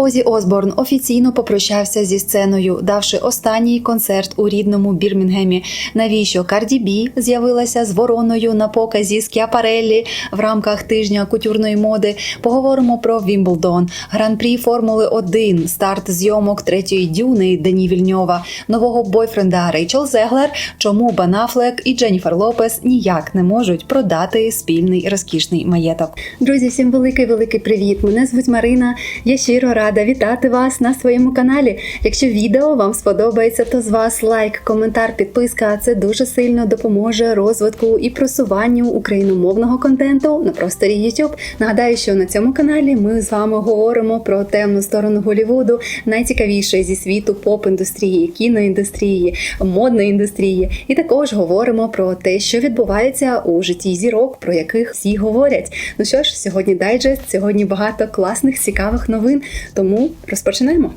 Озі Осборн офіційно попрощався зі сценою, давши останній концерт у рідному Бірмінгемі. Навіщо Карді Бі з'явилася з вороною на показі Скіапареллі в рамках тижня кутюрної моди? Поговоримо про Вімблдон, гран-прі Формули 1, старт зйомок третьої дюни Дені Вільньова, нового бойфренда Рейчел Зеглер. Чому Бен Аффлек і Дженніфер Лопес ніяк не можуть продати спільний розкішний маєток? Друзі, всім великий великий привіт! Мене звуть Марина. Я щиро рада вітати вас на своєму каналі. Якщо відео вам сподобається, то з вас лайк, коментар, підписка. Це дуже сильно допоможе розвитку і просуванню україномовного контенту на просторі YouTube. Нагадаю, що на цьому каналі ми з вами говоримо про темну сторону Голівуду, найцікавіше зі світу поп-індустрії, кіноіндустрії, модної індустрії, і також говоримо про те, що відбувається у житті зірок, про яких всі говорять. Ну що ж, сьогодні дайджест, сьогодні багато класних, цікавих новин. Тому розпочинаємо.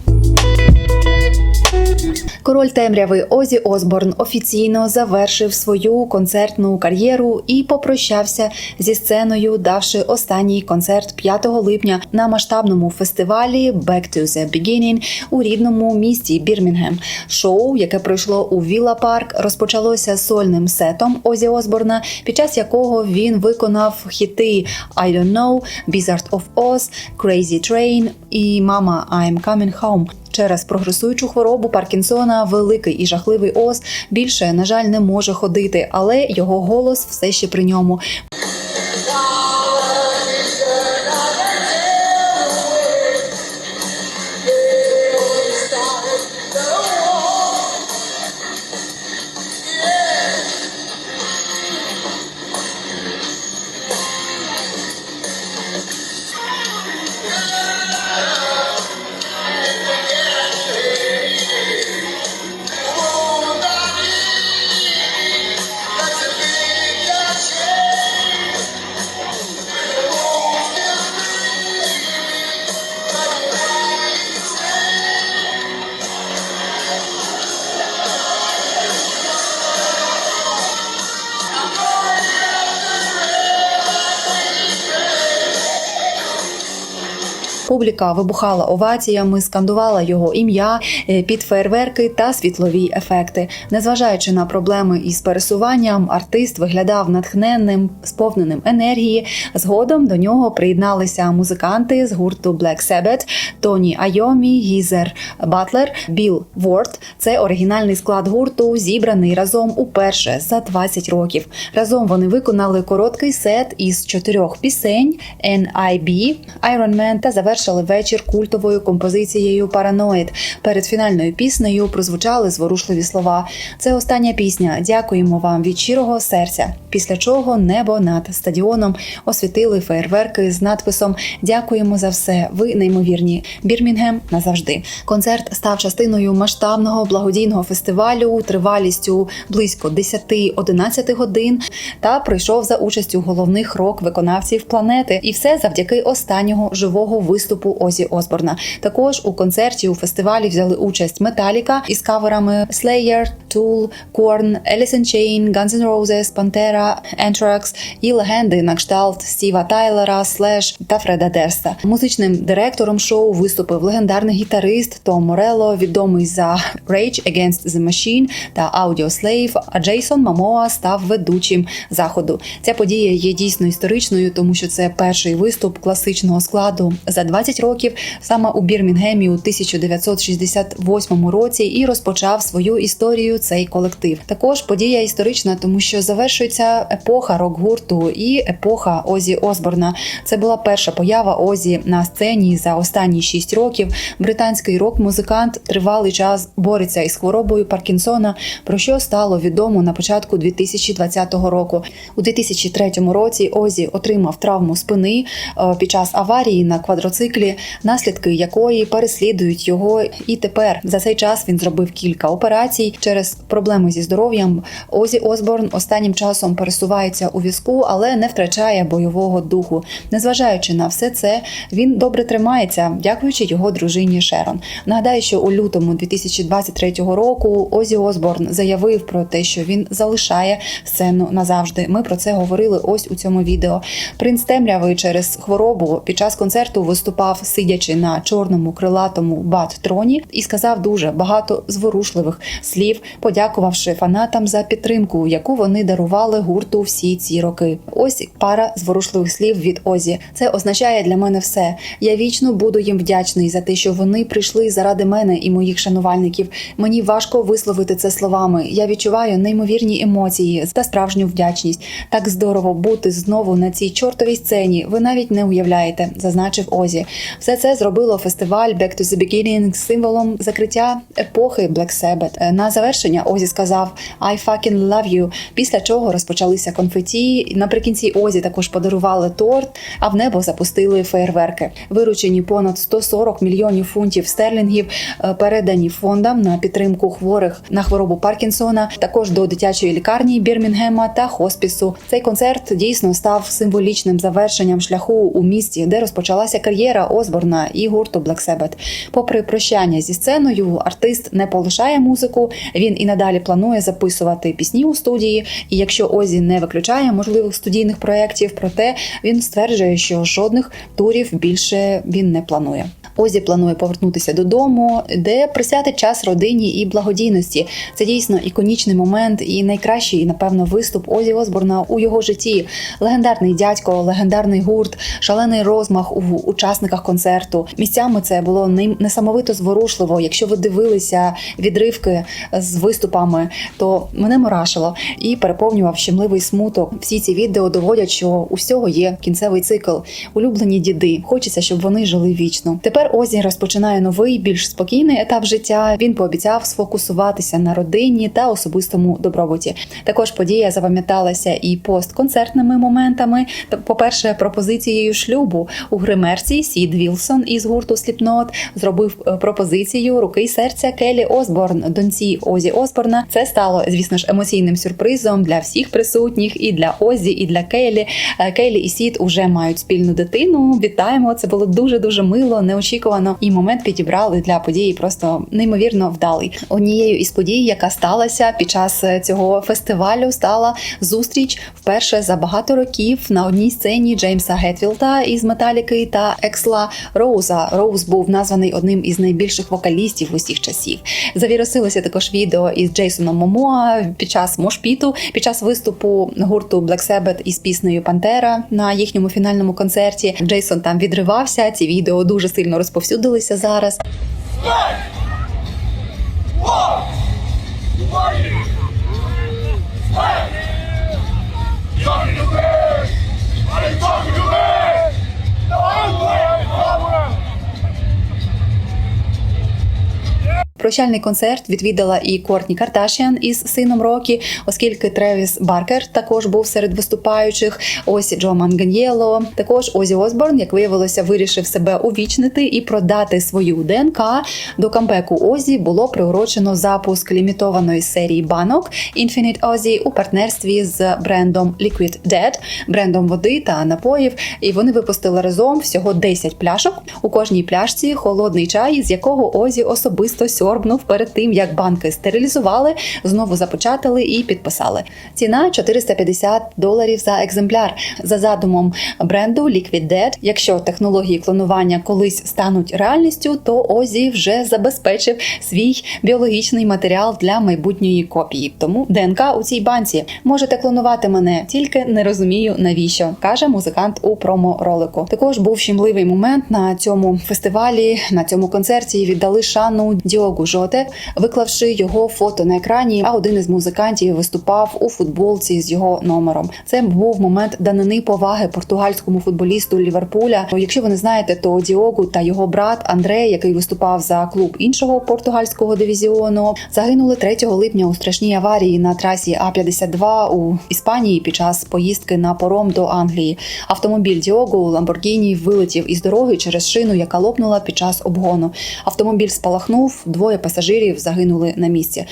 Король темряви Озі Осборн офіційно завершив свою концертну кар'єру і попрощався зі сценою, давши останній концерт 5 липня на масштабному фестивалі Back to the Beginning у рідному місті Бірмінгем. Шоу, яке пройшло у Вілла Парк, розпочалося сольним сетом Озі Осборна, під час якого він виконав хіти I Don't Know, Wizard of Oz, Crazy Train і Mama I'm Coming Home. Через прогресуючу хворобу Паркінсона великий і жахливий Оз більше, на жаль, не може ходити, але його голос все ще при ньому. Публіка вибухала оваціями, скандувала його ім'я е, під фейерверки та світлові ефекти. Незважаючи на проблеми із пересуванням, артист виглядав натхненним, сповненим енергії. Згодом до нього приєдналися музиканти з гурту Black Sabbath, Тоні Айомі, Гізер Батлер, Біл Ворд. Це оригінальний склад гурту, зібраний разом уперше за 20 років. Разом вони виконали короткий сет із чотирьох пісень N.I.B., Iron Man та завершили вечір культовою композицією Параноїд. Перед фінальною піснею прозвучали зворушливі слова. Це остання пісня. Дякуємо вам від щирого серця. Після чого небо над стадіоном освітили фейерверки з надписом Дякуємо за все. Ви неймовірні. Бірмінгем назавжди. Концерт став частиною масштабного благодійного фестивалю тривалістю близько 10-11 годин та пройшов за участю головних рок-виконавців планети. І все завдяки останнього живого виступу Озі Осборна. Також у концерті у фестивалі взяли участь Металіка із каверами Slayer, Tool, Korn, Alice in Chain, Guns N' Roses, Pantera, Anthrax і легенди на кшталт Стіва Тайлера, Слеш та Фреда Дерста. Музичним директором шоу виступив легендарний гітарист Том Морелло, відомий за Rage Against the Machine та Audio Slave, а Джейсон Мамоа став ведучим заходу. Ця подія є дійсно історичною, тому що це перший виступ класичного складу за 20 років саме у Бірмінгемі у 1968 році і розпочав свою історію цей колектив. Також подія історична, тому що завершується епоха рок-гурту і епоха Озі Осборна. Це була перша поява Озі на сцені за останні 6 років. Британський рок-музикант тривалий час бореться із хворобою Паркінсона, про що стало відомо на початку 2020 року. У 2003 році Озі отримав травму спини е, під час аварії на квадроциклі, наслідки якої переслідують його. І тепер за цей час він зробив кілька операцій. Через проблеми зі здоров'ям Озі Осборн останнім часом пересувається у візку, але не втрачає бойового духу. Незважаючи на все це, він добре тримається, дякуючи його дружині Шерон. Нагадаю, що у лютому 2023 року Озі Осборн заявив про те, що він залишає сцену назавжди. Ми про це говорили ось у цьому відео. Принц темряви через хворобу під час концерту виступав, сидячи на чорному крилатому бат-троні, і сказав дуже багато зворушливих слів, подякувавши фанатам за підтримку, яку вони дарували гурту всі ці роки. Ось пара зворушливих слів від Озі. Це означає для мене все. Я вічно буду їм вдячний за те, що вони прийшли заради мене і моїх шанувальників. Мені важко висловити це словами. Я відчуваю неймовірні емоції та справжню вдячність. Так здорово бути знову на цій чортовій сцені. Ви навіть не уявляєте, зазначив Озі. Все це зробило фестиваль Back to the Beginning символом закриття епохи Black Sabbath. Е, На завершення Озі сказав I fucking love you, після чого розпочалися конфеті. Наприкінці Озі також подарували торт, а в небо запустили феєрверки. Виручені понад 140 мільйонів фунтів стерлінгів е, передані фондам на підтримку хворих на хворобу Паркінсона, також до дитячої лікарні Бірмінгема та хоспісу. Цей концерт дійсно став символічним завершенням шляху у місті, де розпочалася кар'єра Осборна і гурту Black Sabbath. Попри прощання зі сценою, артист не полишає музику. Він і надалі планує записувати пісні у студії. І якщо Озі не виключає можливих студійних проєктів, проте він стверджує, що жодних турів більше він не планує. Озі планує повернутися додому, де присвятить час родині і благодійності. Це дійсно іконічний момент і найкращий, напевно, виступ Озі Осборна у його житті. Легендарний дядько, легендарний гурт, шалений розмах у учасниках концерту. Місцями це було несамовито зворушливо. Якщо ви дивилися відривки з виступами, то мене мурашило і переповнював щемливий смуток. Всі ці відео доводять, що у всього є кінцевий цикл. Улюблені діди. Хочеться, щоб вони жили вічно. Тепер Озі розпочинає новий, більш спокійний етап життя. Він пообіцяв сфокусуватися на родині та особистому добробуті. Також подія запам'яталася і постконцертними моментами. Та, По-перше, пропозицією шлюбу у гримерці Сід Вілсон із гурту Slipknot зробив е, пропозицію руки й серця Келі Осборн, доньці Озі Осборна. Це стало, звісно ж, емоційним сюрпризом для всіх присутніх, і для Озі, і для Келі. Е, Келі і Сід уже мають спільну дитину. Вітаємо! Це було дуже дуже мило, неочікувано. І момент підібрали для події просто неймовірно вдалий. Однією із подій, яка сталася під час е, цього фестивалю, стала зустріч вперше за багато років на одній сцені Джеймса Гетфілда із Металіки та Ексла Роуза. Роуз був названий одним із найбільших вокалістів усіх часів. Завірусилося також відео із Джейсоном Момоа під час мошпіту, під час виступу гурту Black Sabbath із піснею Пантера на їхньому фінальному концерті. Джейсон там відривався. Ці відео дуже сильно розповсюдилися зараз. Talking to me! Are you talking to me? No, I'm playing Прощальний концерт відвідала і Кортні Кардашіан із сином Рокі, оскільки Тревіс Баркер також був серед виступаючих. Ось Джо Манганьєло. Також Озі Осборн, як виявилося, вирішив себе увічнити і продати свою ДНК. До камбеку Озі було приурочено запуск лімітованої серії банок Infinite Ozzy у партнерстві з брендом Liquid Dead, брендом води та напоїв. І вони випустили разом всього 10 пляшок. У кожній пляшці холодний чай, з якого Озі особисто сьорбнув перед тим, як банки стерилізували, знову запечатали і підписали. Ціна 450 доларів за екземпляр. За задумом бренду Liquid Dead, якщо технології клонування колись стануть реальністю, то Озі вже забезпечив свій біологічний матеріал для майбутньої копії. Тому ДНК у цій банці можете клонувати мене, тільки не розумію навіщо, каже музикант у промо-ролику. Також був щемливий момент на цьому фестивалі, на цьому концерті віддали шану Діогу Жоте, виклавши його фото на екрані. А один із музикантів виступав у футболці з його номером. Це був момент данини поваги португальському футболісту Ліверпуля. Якщо ви не знаєте, то Діогу та його брат Андрей, який виступав за клуб іншого португальського дивізіону, загинули 3 липня у страшній аварії на трасі А 52 у Іспанії під час поїздки на пором до Англії. Автомобіль Діогу Ламборгіні вилетів із дороги через шину, яка лопнула під час обгону. Автомобіль спалахнув, двоє троє пасажирів загинули на місці.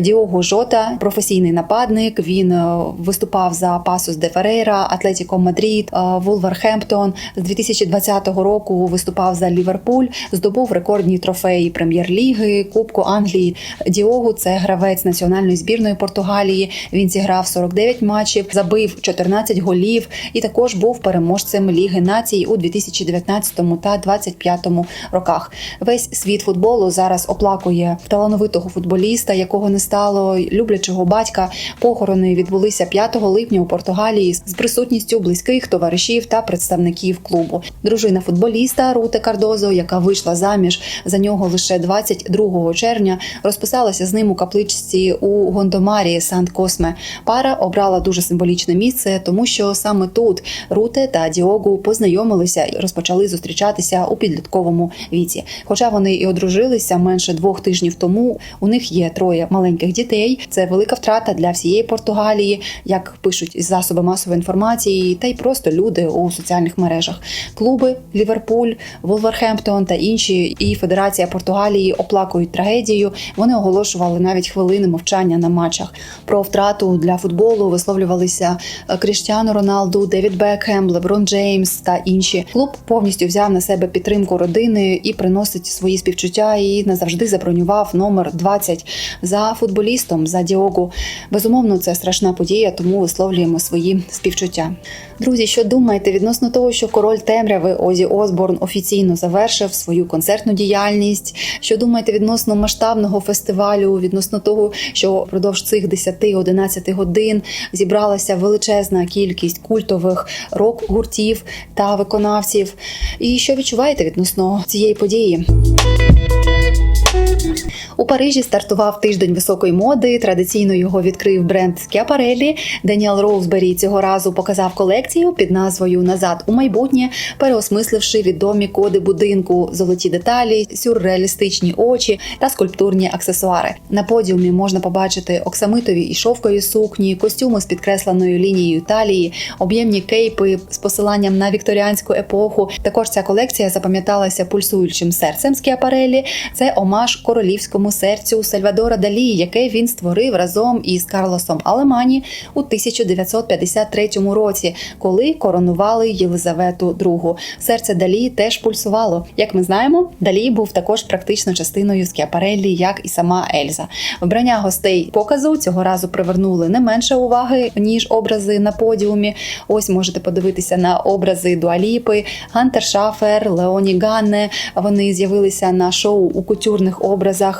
Діого Жота, професійний нападник. Він е, виступав за Пасус де Ферейра, Атлетіко Мадрид, е, Вулверхемптон. З 2020 року виступав за Ліверпуль, здобув рекордні трофеї прем'єр-ліги, Кубку Англії. Діогу це гравець національної збірної Португалії. Він зіграв 49 матчів, забив 14 голів і також був переможцем Ліги націй у 2019 та 2025 роках. Весь світ футболу зараз оплакує талановитого футболіста, якого не стало люблячого батька. Похорони відбулися 5 липня у Португалії з присутністю близьких товаришів та представників клубу. Дружина футболіста Руте Кардозо, яка вийшла заміж за нього лише 22 червня, розписалася з ним у капличці у Гондомарі Сант Косме. Пара обрала дуже символічне місце, тому що саме тут Руте та Діогу познайомилися і розпочали зустрічатися у підлітковому віці. Хоча вони і одружилися менше двох тижнів тому, у них є троє маленьких дітей. Це велика втрата для всієї Португалії, як пишуть із засоби масової інформації, та й просто люди у соціальних мережах. Клуби Ліверпуль, Вулверхемптон та інші і Федерація Португалії оплакують трагедію. Вони оголошували навіть хвилини мовчання на матчах. Про втрату для футболу висловлювалися е, Кріштіану Роналду, Девід Бекхем, Леброн Джеймс та інші. Клуб повністю взяв на себе підтримку родини і приносить свої співчуття. І назавжди забронював номер 20 за футболістом за Діогу. Безумовно, це страшна подія, тому висловлюємо свої співчуття. Друзі, що думаєте відносно того, що король темряви Озі Осборн офіційно завершив свою концертну діяльність? Що думаєте відносно масштабного фестивалю? Відносно того, що впродовж цих 10-11 годин зібралася величезна кількість культових рок-гуртів та виконавців? І що відчуваєте відносно цієї події? У Парижі стартував тиждень високої моди. Традиційно його відкрив бренд Schiaparelli. Деніел Роузбері цього разу показав колекцію під назвою Назад у майбутнє, переосмисливши відомі коди будинку, золоті деталі, сюрреалістичні очі та скульптурні аксесуари. На подіумі можна побачити оксамитові і шовкові сукні, костюми з підкресленою лінією талії, об'ємні кейпи з посиланням на вікторіанську епоху. Також ця колекція запам'яталася пульсуючим серцем Скіапарелі. Це омаж королівському серцю Сальвадора Далі, яке він створив разом із Карлосом Алемані у 1953 році, коли коронували Єлизавету II. Серце Далі теж пульсувало. Як ми знаємо, Далі був також практично частиною Скіапарелі, як і сама Ельза. Вбрання гостей показу цього разу привернули не менше уваги ніж образи на подіумі. Ось можете подивитися на образи Дуаліпи, Гантер Шафер, Леоні Ганне. Вони з'явилися на шоу у кутюрних образах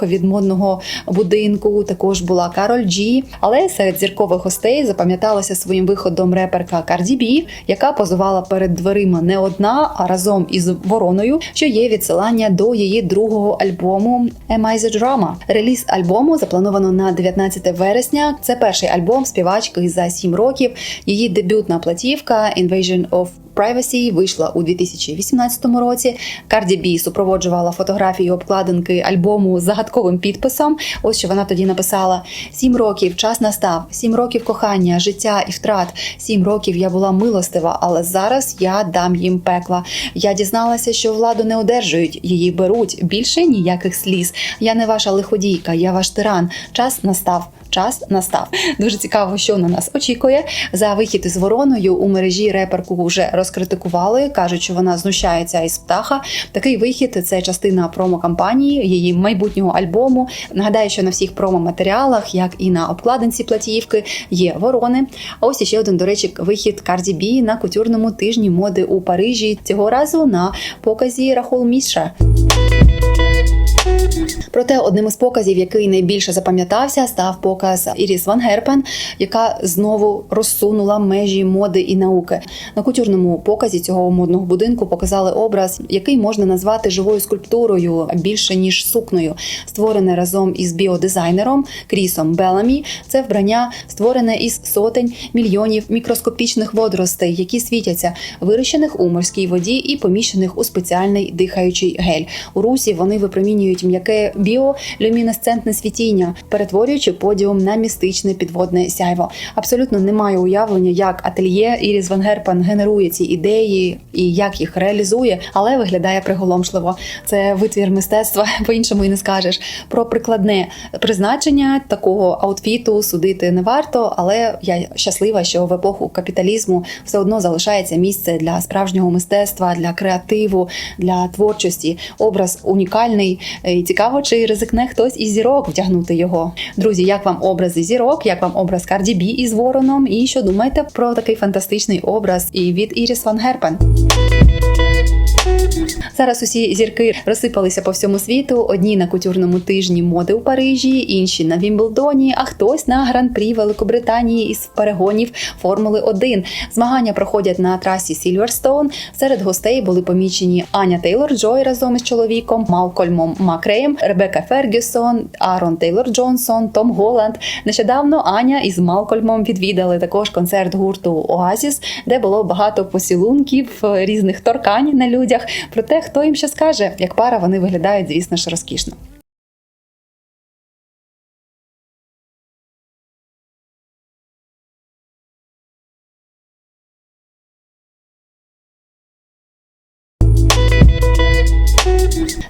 від модного будинку. Також була Кароль Джі. Але серед зіркових гостей запам'яталася своїм виходом реперка Карді Бі, яка позувала перед дверима не одна, а разом із вороною, що є відсилання до її другого альбому «Am I the Drama». Реліз альбому заплановано на 19 вересня. Це перший альбом співачки за 7 років. Її дебютна платівка «Invasion of Privacy вийшла у 2018 році. Карді Бі супроводжувала фотографію обкладинки альбому з загадковим підписом. Ось що вона тоді написала: сім років час настав, сім років кохання, життя і втрат. Сім років я була милостива, але зараз я дам їм пекла. Я дізналася, що владу не одержують, її беруть. Більше ніяких сліз. Я не ваша лиходійка, я ваш тиран. Час настав. Час настав. Дуже цікаво, що на нас очікує. За вихід із вороною у мережі реперку вже розкритикували. кажуть, що вона знущається із птаха. Такий вихід це частина промо-кампанії її майбутнього альбому. Нагадаю, що на всіх промо-матеріалах, як і на обкладинці платівки, є ворони. А ось ще один, до речі, вихід Карді Бі на кутюрному тижні моди у Парижі. Цього разу на показі Рахул Міша. Проте одним із показів, який найбільше запам'ятався, став показ Іріс Ван Герпен, яка знову розсунула межі моди і науки. На кутюрному показі цього модного будинку показали образ, який можна назвати живою скульптурою більше ніж сукною, створене разом із біодизайнером Крісом Беламі. Це вбрання створене із сотень мільйонів мікроскопічних водоростей, які світяться, вирощених у морській воді і поміщених у спеціальний дихаючий гель. У русі вони випромінюють м'яке біолюмінесцентне світіння, перетворюючи подіум на містичне підводне сяйво. Абсолютно немає уявлення, як ательє Іріс Ван Герпен генерує ці ідеї і як їх реалізує, але виглядає приголомшливо. Це витвір мистецтва, по-іншому і не скажеш. Про прикладне призначення такого аутфіту судити не варто, але я щаслива, що в епоху капіталізму все одно залишається місце для справжнього мистецтва, для креативу, для творчості. Образ унікальний і цікаво, чи ризикне хтось із зірок вдягнути його. Друзі, як вам образи зірок? Як вам образ Карді Бі із вороном? І що думаєте про такий фантастичний образ і від Іріс Ван Герпен? Зараз усі зірки розсипалися по всьому світу. Одні на кутюрному тижні моди у Парижі, інші на Вімблдоні, а хтось на гран-прі Великобританії із перегонів Формули 1. Змагання проходять на трасі Сільверстоун. Серед гостей були помічені Аня Тейлор Джой разом із чоловіком, Малкольмом Макреєм, Ребека Фергюсон, Арон Тейлор Джонсон, Том Голланд. Нещодавно Аня із Малкольмом відвідали також концерт гурту Оазіс, де було багато посілунків, різних торкань на людях. Проте хто їм ще скаже, як пара вони виглядають, звісно ж, розкішно.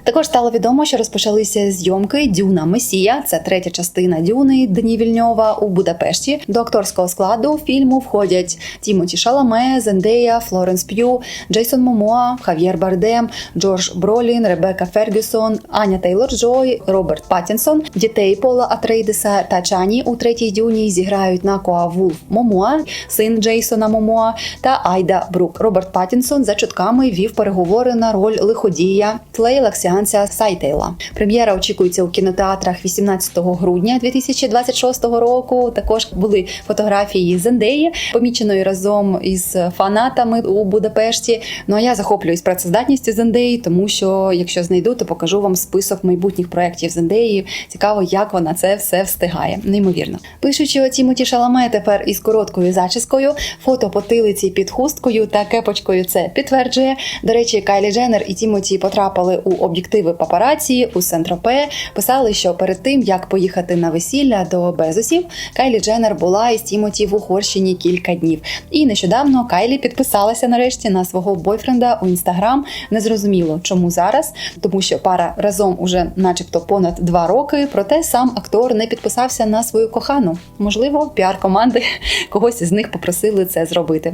Також стало відомо, що розпочалися зйомки Дюна Месія. Це третя частина Дюни Дні Вільньова у Будапешті. До акторського складу фільму входять Тімоті Шаламе, Зендея, Флоренс П'ю, Джейсон Момоа, Хав'єр Бардем, Джордж Бролін, Ребека Фергюсон, Аня Тейлор Джой, Роберт Паттінсон. Дітей Пола Атрейдеса та Чані у третій дюні зіграють Накоа Вулф Момоа, син Джейсона Момоа та Айда Брук. Роберт Паттінсон за чутками вів переговори на роль лиходія Тлей Лаксіанця Сайтейла. Прем'єра очікується у кінотеатрах 18 грудня 2026 року. Також були фотографії Зендеї, поміченої разом із фанатами у Будапешті. Ну а я захоплююсь працездатністю Зендеї, тому що якщо знайду, то покажу вам список майбутніх проєктів Зендеї. Цікаво, як вона це все встигає. Неймовірно. Пишучи о Тімоті Шаламе тепер із короткою зачіскою, фото потилиці під хусткою та кепочкою це підтверджує. До речі, Кайлі Дженнер і Тімоті потрапили у об'єктиви папараці у Сентропе. Писали, що перед тим як поїхати на весілля до Безосів, Кайлі Дженнер була із Тімоті в Угорщині кілька днів. І нещодавно Кайлі підписалася нарешті на свого бойфренда у інстаграм. Незрозуміло, чому зараз, тому що пара разом уже, начебто, понад два роки. Проте сам актор не підписався на свою кохану. Можливо, піар команди когось із них попросили це зробити.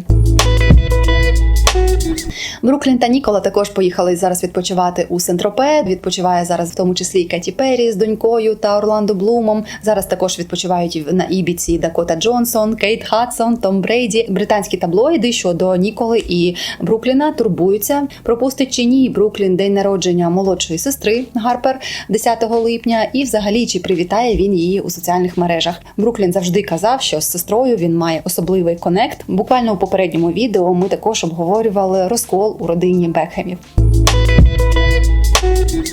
Бруклін та Нікола також поїхали зараз відпочивати у Сентропе. Відпочиває зараз в тому числі і Кеті Перрі з донькою та Орландо Блумом. Зараз також відпочивають на Ібіці Дакота Джонсон, Кейт Хадсон, Том Брейді. Британські таблоїди щодо Ніколи і Брукліна турбуються. Пропустить чи ні Бруклін день народження молодшої сестри Гарпер 10 липня. І взагалі чи привітає він її у соціальних мережах. Бруклін завжди казав, що з сестрою він має особливий конект. Буквально у попередньому відео ми також обговорювали розкол у родині Бекхемів.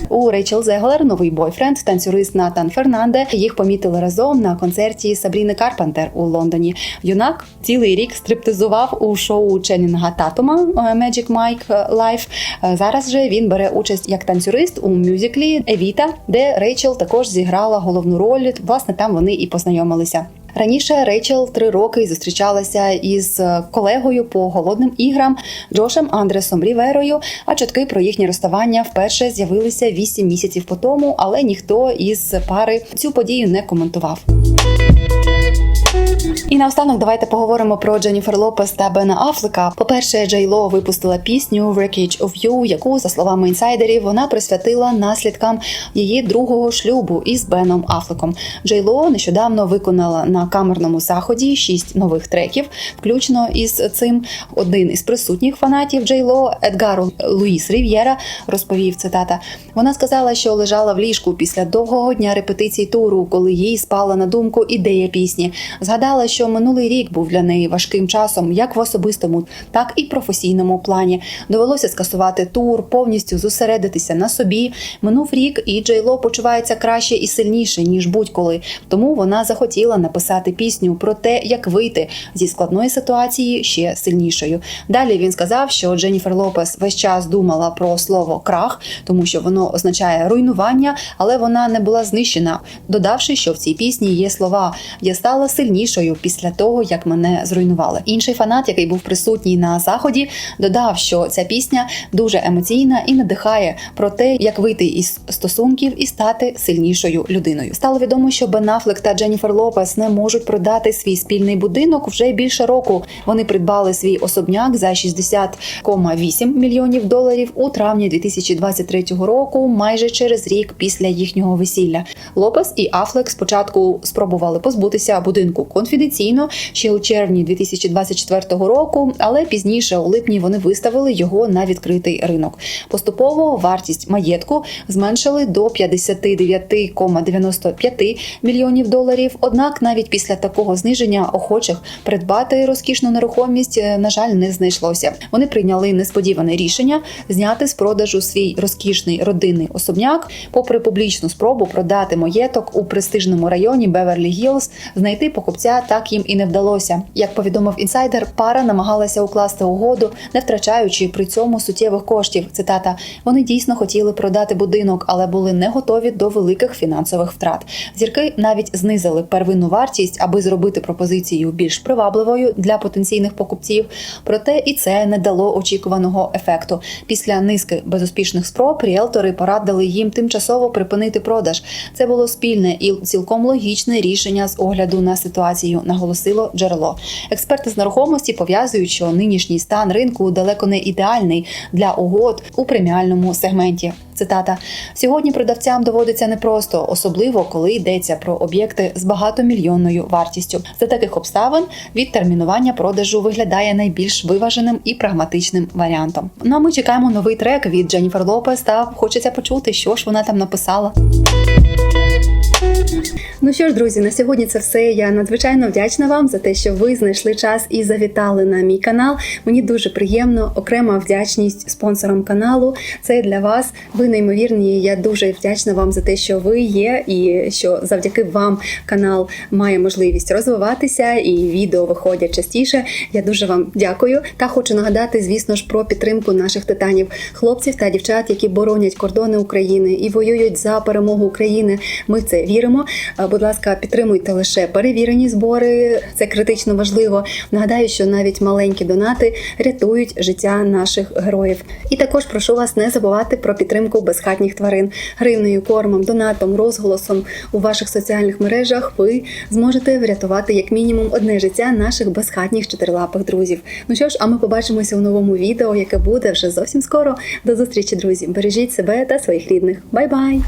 У Рейчел Зеглер новий бойфренд, танцюрист Натан Фернанде. Їх помітили разом на концерті Сабріни Карпентер у Лондоні. Юнак цілий рік стриптизував у шоу Ченнінга Татума Magic Mike Live. Зараз же він бере участь як танцюрист у мюзиклі Евіта, де Рейчел також зіграла головну роль. Власне, там вони і познайомилися. Раніше Рейчел три роки зустрічалася із колегою по голодним іграм Джошем Андресом Ріверою. А чутки про їхнє розставання вперше з'явилися вісім місяців по тому, але ніхто із пари цю подію не коментував. І наостанок давайте поговоримо про Дженніфер Лопес та Бена Афлека. По-перше, Джей Ло випустила пісню «Wreckage of You», яку, за словами інсайдерів, вона присвятила наслідкам її другого шлюбу із Беном Афлеком. Джей Ло нещодавно виконала на камерному заході шість нових треків, включно із цим один із присутніх фанатів Джей Ло Едгар Луїс Рів'єра розповів цитата. Вона сказала, що лежала в ліжку після довгого дня репетицій туру, коли їй спала на думку ідея пісні. Згадала розповідала, що минулий рік був для неї важким часом, як в особистому, так і професійному плані. Довелося скасувати тур, повністю зосередитися на собі. Минув рік, і Джейло почувається краще і сильніше ніж будь-коли. Тому вона захотіла написати пісню про те, як вийти зі складної ситуації ще сильнішою. Далі він сказав, що Дженніфер Лопес весь час думала про слово крах, тому що воно означає руйнування, але вона не була знищена, додавши, що в цій пісні є слова Я стала сильнішою після того, як мене зруйнували. Інший фанат, який був присутній на заході, додав, що ця пісня дуже емоційна і надихає про те, як вийти із стосунків і стати сильнішою людиною. Стало відомо, що Бен Аффлек та Дженніфер Лопес не можуть продати свій спільний будинок вже більше року. Вони придбали свій особняк за 60,8 мільйонів доларів у травні 2023 року, майже через рік після їхнього весілля. Лопес і Афлек спочатку спробували позбутися будинку конфіденційно ще у червні 2024 року, але пізніше у липні вони виставили його на відкритий ринок. Поступово вартість маєтку зменшили до 59,95 мільйонів доларів. Однак навіть після такого зниження охочих придбати розкішну нерухомість, е, на жаль, не знайшлося. Вони прийняли несподіване рішення зняти з продажу свій розкішний родинний особняк, попри публічну спробу продати маєток у престижному районі Беверлі Гілз, знайти покупця так їм і не вдалося. Як повідомив інсайдер, пара намагалася укласти угоду, не втрачаючи при цьому суттєвих коштів. Цитата: вони дійсно хотіли продати будинок, але були не готові до великих фінансових втрат. Зірки навіть знизили первинну вартість, аби зробити пропозицію більш привабливою для потенційних покупців. Проте і це не дало очікуваного ефекту. Після низки безуспішних спроб ріелтори порадили їм тимчасово припинити продаж. Це було спільне і цілком логічне рішення з огляду на ситуацію, наголосило джерело. Експерти з нерухомості пов'язують, що нинішній стан ринку далеко не ідеальний для угод у преміальному сегменті. Цитата: сьогодні продавцям доводиться непросто, особливо коли йдеться про об'єкти з багатомільйонною вартістю. За таких обставин відтермінування продажу виглядає найбільш виваженим і прагматичним варіантом. Ну а ми чекаємо новий трек від Дженніфер Лопес та хочеться почути, що ж вона там написала. Ну що ж, друзі, на сьогодні це все. Я надзвичайно вдячна вам за те, що ви знайшли час і завітали на мій канал. Мені дуже приємно. Окрема вдячність спонсорам каналу. Це для вас. Ви неймовірні. Я дуже вдячна вам за те, що ви є, і що завдяки вам канал має можливість розвиватися, і відео виходять частіше. Я дуже вам дякую. Та хочу нагадати, звісно ж, про підтримку наших титанів, хлопців та дівчат, які боронять кордони України і воюють за перемогу України. Ми в це віримо. Будь ласка, підтримуйте лише перевірені збори. Це критично важливо. Нагадаю, що навіть маленькі донати рятують життя наших героїв. І також прошу вас не забувати про підтримку безхатніх тварин гривнею, кормом, донатом, розголосом у ваших соціальних мережах. Ви зможете врятувати як мінімум одне життя наших безхатніх чотирилапих друзів. Ну що ж, а ми побачимося у новому відео, яке буде вже зовсім скоро. До зустрічі, друзі! Бережіть себе та своїх рідних. Бай-бай!